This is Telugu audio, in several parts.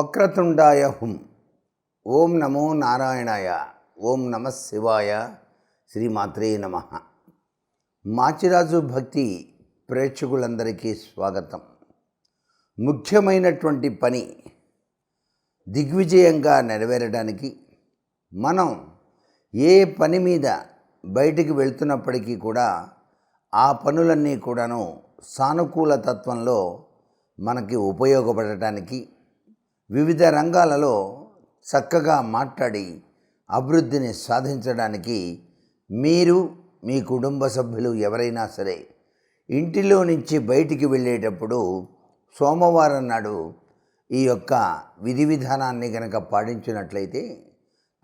వక్రతుండాయ హుం ఓం నమో నారాయణాయ. ఓం నమ శివాయ. శ్రీమాత్రే నమ. మాచిరాజు భక్తి ప్రేక్షకులందరికీ స్వాగతం. ముఖ్యమైనటువంటి పని దిగ్విజయంగా నెరవేరడానికి మనం ఏ పని మీద బయటికి వెళ్తున్నప్పటికీ కూడా ఆ పనులన్నీ కూడాను సానుకూల తత్వంలో మనకి ఉపయోగపడటానికి వివిధ రంగాలలో చక్కగా మాట్లాడి అభివృద్ధిని సాధించడానికి మీరు మీ కుటుంబ సభ్యులు ఎవరైనా సరే ఇంటిలో నుంచి బయటికి వెళ్ళేటప్పుడు సోమవారం నాడు ఈ యొక్క విధి విధానాన్ని కనుక పాటించినట్లయితే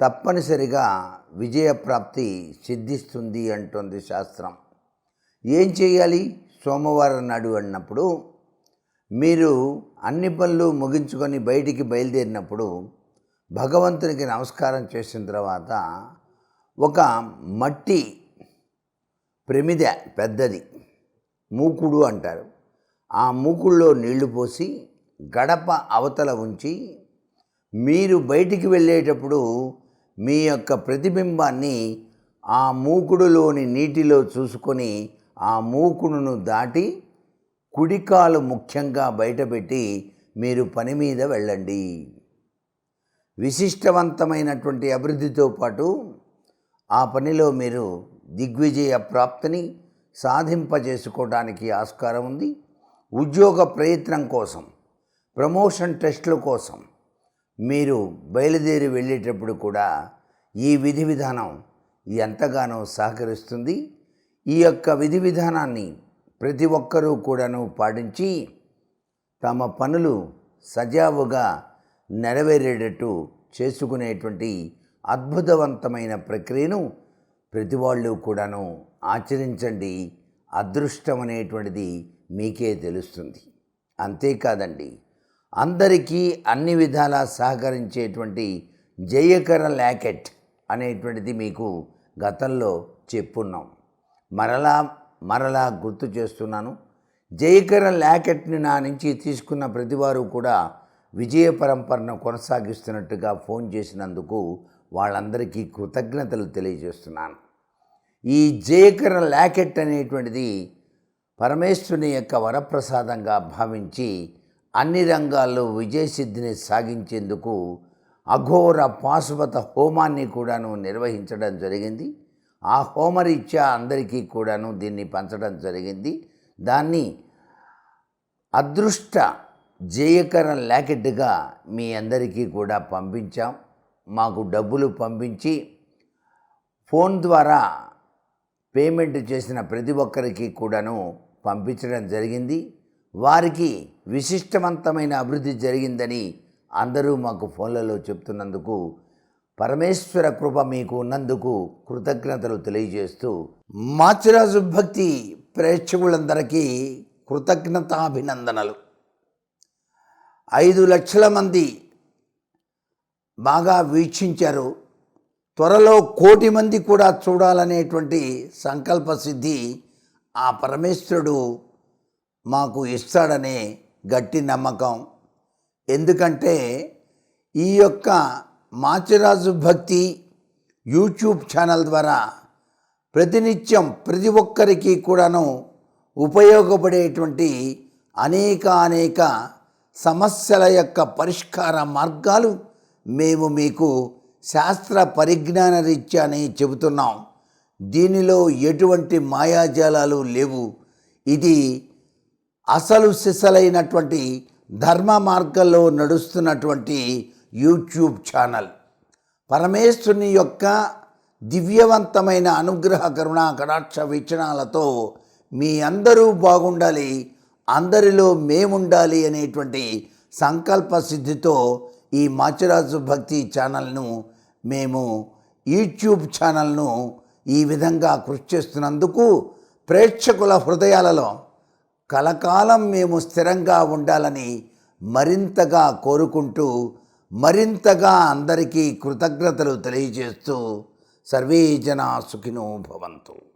తప్పనిసరిగా విజయప్రాప్తి సిద్ధిస్తుంది అంటుంది శాస్త్రం. ఏం చేయాలి? సోమవారం నాడు అన్నప్పుడు మీరు అన్ని పనులు ముగించుకొని బయటికి బయలుదేరినప్పుడు భగవంతునికి నమస్కారం చేసిన తర్వాత ఒక మట్టి ప్రమిద పెద్దది మూకుడు అంటారు. ఆ మూకుడులో నీళ్ళు పోసి గడప అవతల ఉంచి మీరు బయటికి వెళ్ళేటప్పుడు మీ యొక్క ప్రతిబింబాన్ని ఆ మూకుడులోని నీటిలో చూసుకొని ఆ మూకుడును దాటి కుడికాలు ముఖ్యంగా బయటపెట్టి మీరు పని మీద వెళ్ళండి. విశిష్టవంతమైనటువంటి అభివృద్ధితో పాటు ఆ పనిలో మీరు దిగ్విజయ ప్రాప్తిని సాధింపజేసుకోవడానికి ఆస్కారం ఉంది. ఉద్యోగ ప్రయత్నం కోసం ప్రమోషన్ టెస్టుల కోసం మీరు బయలుదేరి వెళ్ళేటప్పుడు కూడా ఈ విధి విధానం ఎంతగానో సహకరిస్తుంది. ఈ యొక్క విధి విధానాన్ని ప్రతి ఒక్కరూ కూడాను పాటించి తమ పనులు సజావుగా నెరవేరేటట్టు చేసుకునేటువంటి అద్భుతవంతమైన ప్రక్రియను ప్రతి వాళ్ళు కూడాను ఆచరించండి. అదృష్టం అనేటువంటిది మీకే తెలుస్తుంది. అంతేకాదండి అందరికీ అన్ని విధాలా సహకరించేటువంటి జయకర ల్యాకెట్ అనేటువంటిది మీకు గతంలో చెప్పున్నాం. మరలా మరలా గుర్తు చేస్తున్నాను. జయకర ల్యాకెట్ని నా నుంచి తీసుకున్న ప్రతివారు కూడా విజయ పరంపరను కొనసాగిస్తున్నట్టుగా ఫోన్ చేసినందుకు వాళ్ళందరికీ కృతజ్ఞతలు తెలియజేస్తున్నాను. ఈ జయకర ల్యాకెట్ అనేటువంటిది పరమేశ్వరుని యొక్క వరప్రసాదంగా భావించి అన్ని రంగాల్లో విజయసిద్ధిని సాగించేందుకు అఘోర పాశుపత హోమాన్ని కూడాను నిర్వహించడం జరిగింది. ఆ హోమరీత్యా అందరికీ కూడాను దీన్ని పంచడం జరిగింది. దాన్ని అదృష్ట జయకరం ల్యాకెట్గా మీ అందరికీ కూడా పంపించాం. మాకు డబ్బులు పంపించి ఫోన్ ద్వారా పేమెంట్ చేసిన ప్రతి ఒక్కరికి కూడాను పంపించడం జరిగింది. వారికి విశిష్టవంతమైన అభివృద్ధి జరిగిందని అందరూ మాకు ఫోన్లలో చెప్తున్నందుకు పరమేశ్వర కృప మీకు ఉన్నందుకు కృతజ్ఞతలు తెలియజేస్తూ మాచిరాజు భక్తి ప్రేక్షకులందరికీ కృతజ్ఞతాభినందనలు. ఐదు లక్షల మంది బాగా వీక్షించారు. త్వరలో కోటి మంది కూడా చూడాలనేటువంటి సంకల్ప సిద్ధి ఆ పరమేశ్వరుడు మాకు ఇస్తాడనే గట్టి నమ్మకం. ఎందుకంటే ఈ యొక్క మాచిరాజు భక్తి యూట్యూబ్ ఛానల్ ద్వారా ప్రతినిత్యం ప్రతి ఒక్కరికి కూడాను ఉపయోగపడేటువంటి అనేక అనేక సమస్యల యొక్క పరిష్కార మార్గాలు మేము మీకు శాస్త్ర పరిజ్ఞాన రీత్యానే చెబుతున్నాం. దీనిలో ఎటువంటి మాయాజాలాలు లేవు. ఇది అసలు సిసలైనటువంటి ధర్మ మార్గంలో నడుస్తున్నటువంటి యూట్యూబ్ ఛానల్. పరమేశ్వరుని యొక్క దివ్యవంతమైన అనుగ్రహ కరుణా కటాక్ష వీక్షణాలతో మీ అందరూ బాగుండాలి అందరిలో మేముండాలి అనేటువంటి సంకల్ప సిద్ధితో ఈ మాచిరాజు భక్తి ఛానల్ను మేము యూట్యూబ్ ఛానల్ను ఈ విధంగా కృషి చేస్తున్నందుకు ప్రేక్షకుల హృదయాలలో కలకాలం మేము స్థిరంగా ఉండాలని మరింతగా కోరుకుంటూ మరింతగా అందరికీ కృతజ్ఞతలు తెలియజేస్తూ సర్వే జనా సుఖినో భవంతు.